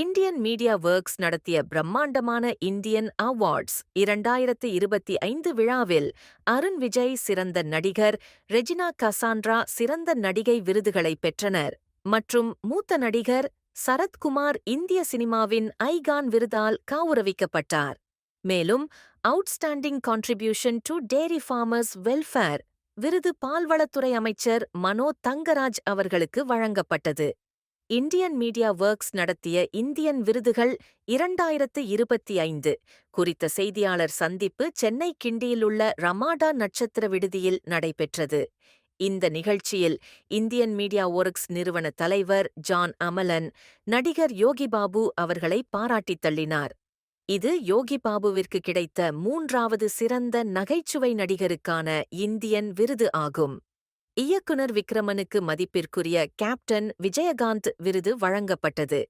Indian media works நடத்திய பிரம்மாண்டமான Indian awards இரண்டாயிரத்து இருபத்தி ஐந்து விழாவில் அருண் விஜய் சிறந்த நடிகர் ரெஜினா கசான்ட்ரா சிறந்த நடிகை விருதுகளை பெற்றனர். மற்றும் மூத்த நடிகர் சரத்குமார் இந்திய சினிமாவின் ஐகான் விருதால் கௌரவிக்கப்பட்டார். மேலும் outstanding contribution to dairy farmers welfare விருது பால்வளத்துறை அமைச்சர் மனோ தங்கராஜ் அவர்களுக்கு வழங்கப்பட்டது. இந்தியன் மீடியா ஒர்க்ஸ் நடத்திய இந்தியன் விருதுகள் இரண்டாயிரத்து இருபத்தி ஐந்து குறித்த செய்தியாளர் சந்திப்பு சென்னை கிண்டியிலுள்ள ரமாடா நட்சத்திர விடுதியில் நடைபெற்றது. இந்த நிகழ்ச்சியில் இந்தியன் மீடியா ஒர்க்ஸ் நிறுவன தலைவர் ஜான் அமலன் நடிகர் யோகி பாபு அவர்களை பாராட்டித் தள்ளினார். இது யோகி பாபுவிற்கு கிடைத்த மூன்றாவது சிறந்த நகைச்சுவை நடிகருக்கான இந்தியன் விருது ஆகும். இயக்குனர் விக்ரமனுக்கு மதிப்பிற்குரிய கேப்டன் விஜயகாந்த் விருது வழங்கப்பட்டது.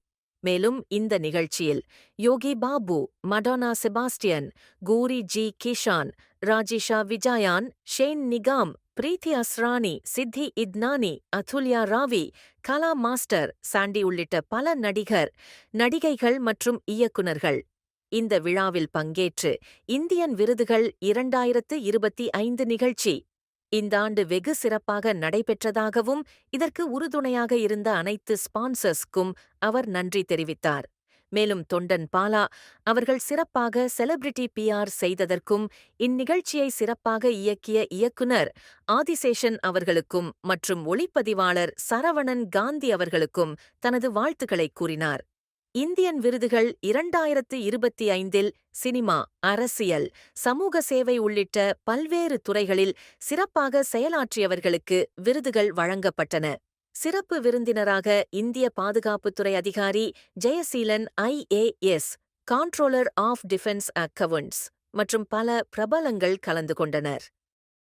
மேலும் இந்த நிகழ்ச்சியில் Yogi Babu Madonna Sebastian Gouri G Kishan Rajisha Vijayan Shane Nigam Preethi Asrani Siddhi Idnani Athulya Ravi Kala master Chandy உள்ளிட்ட பல நடிகர் நடிகைகள் மற்றும் இயக்குனர்கள். இந்த விழாவில் பங்கேற்று இந்தியன் விருதுகள் இரண்டாயிரத்து இருபத்தி ஐந்து நிகழ்ச்சி இந்த ஆண்டு வெகு சிறப்பாக நடைபெற்றதாகவும் இதற்கு உறுதுணையாக இருந்த அனைத்து ஸ்பான்சர்ஸ்க்கும் அவர் நன்றி தெரிவித்தார். மேலும் தொண்டன் பாலா அவர்கள் சிறப்பாக செலிபிரிட்டி பிஆர் செய்ததற்கும் இந்நிகழ்ச்சியை சிறப்பாக இயக்கிய இயக்குனர் ஆதிசேஷன் அவர்களுக்கும் மற்றும் ஒளிப்பதிவாளர் சரவணன் காந்தி அவர்களுக்கும் தனது வாழ்த்துக்களை கூறினார். இந்தியன் விருதுகள் இரண்டாயிரத்து இருபத்தி ஐந்தில் சினிமா அரசியல் சமூக சேவை உள்ளிட்ட பல்வேறு துறைகளில் சிறப்பாக செயலாற்றியவர்களுக்கு விருதுகள் வழங்கப்பட்டன. சிறப்பு விருந்தினராக இந்திய பாதுகாப்புத்துறை அதிகாரி Jayaseelan IAS controller of defence accounts மற்றும் பல பிரபலங்கள் கலந்து கொண்டனர்.